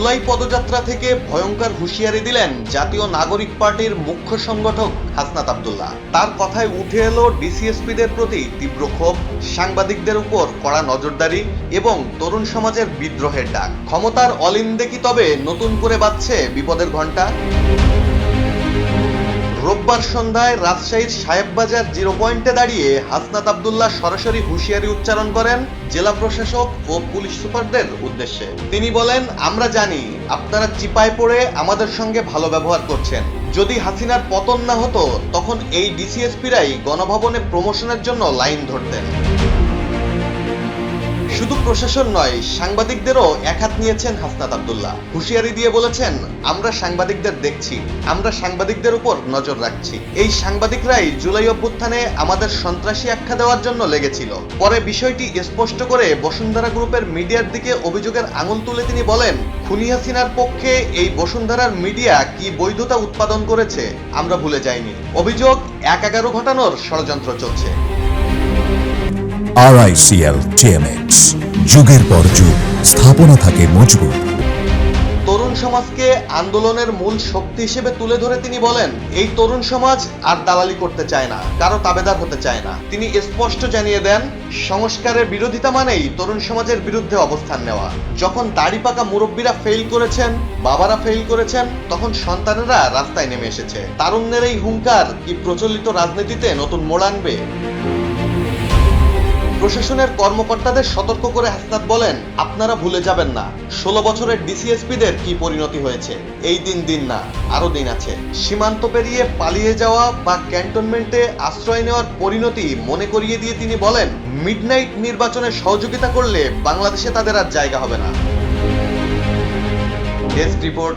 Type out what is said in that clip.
জুলাই পদযাত্রা থেকে ভয়ঙ্কর হুঁশিয়ারি দিলেন জাতীয় নাগরিক পার্টির মুখ্য সংগঠক হাসনাত আবদুল্লাহ। তার কথায় উঠে এলো ডিসিএসপিদের প্রতি তীব্র ক্ষোভ, সাংবাদিকদের উপর কড়া নজরদারি এবং তরুণ সমাজের বিদ্রোহের ডাক। ক্ষমতার অলিন্দে কি তবে নতুন করে বাজছে বিপদের ঘণ্টা? রোববার সন্ধ্যায় রাজশাহীর সাহেববাজার জিরো পয়েন্টে দাঁড়িয়ে হাসনাত আবদুল্লাহ সরাসরি হুঁশিয়ারি উচ্চারণ করেন জেলা প্রশাসক ও পুলিশ সুপারদের উদ্দেশ্যে। তিনি বলেন, আমরা জানি আপনারা চিপায় পড়ে আমাদের সঙ্গে ভালো ব্যবহার করছেন। যদি হাসিনার পতন না হতো, তখন এই ডিসিএসপিরাই গণভবনে প্রমোশনের জন্য লাইন ধরতেন। শুধু প্রশাসন নয়, সাংবাদিকদেরও একহাত নিয়েছেন হাসনাত আবদুল্লাহ। হুঁশিয়ারি দিয়ে বলেছেন, আমরা সাংবাদিকদের দেখছি, আমরা সাংবাদিকদের উপর নজর রাখছি। এই সাংবাদিকরাই জুলাই অভ্যুত্থানে আমাদের সন্ত্রাসী আখ্যা দেওয়ার জন্য লেগেছিল। পরে বিষয়টি স্পষ্ট করে বসুন্ধরা গ্রুপের মিডিয়ার দিকে অভিযোগের আঙুল তুলে তিনি বলেন, খুনি হাসিনার পক্ষে এই বসুন্ধরার মিডিয়া কি বৈধতা উৎপাদন করেছে? আমরা ভুলে যাইনি। অভিযোগ এক এগারো ঘটানোর ষড়যন্ত্র চলছে। আরআইসিএল টিএমএক্স যুগের পর যুগ, স্থাপনা থাকে মজবুত। তরুণ সমাজকে আন্দোলনের মূল শক্তি হিসেবে তুলে ধরে তিনি বলেন, এই তরুণ সমাজ আর দালালি করতে চায় না, কারও তাবেদার হতে চায় না। তিনি স্পষ্ট জানিয়ে দেন, সংস্কারের বিরোধিতা মানেই তরুণ সমাজের বিরুদ্ধে অবস্থান নেওয়া। যখন দাড়ি পাকা মুরব্বীরা ফেল করেছেন, বাবারা ফেল করেছেন, তখন সন্তানেরা রাস্তায় নেমে এসেছে। তারুণ্যের এই হুঙ্কার কি প্রচলিত রাজনীতিতে নতুন মোড় আনবে? প্রশাসনের কর্মকর্তাদের সতর্ক করে হাসনাত বলেন, আপনারা ভুলে যাবেন না। ষোলো বছরের ডিসিএসপিদের কি পরিণতি হয়েছে? এই দিন দিন না, আরও দিন আছে। সীমান্ত পেরিয়ে পালিয়ে যাওয়া বা ক্যান্টনমেন্টে আশ্রয় নেওয়ার পরিণতি মনে করিয়ে দিয়ে তিনি বলেন, মিডনাইট নির্বাচনে সহযোগিতা করলে বাংলাদেশে তাদের আর জায়গা হবে না। Desk report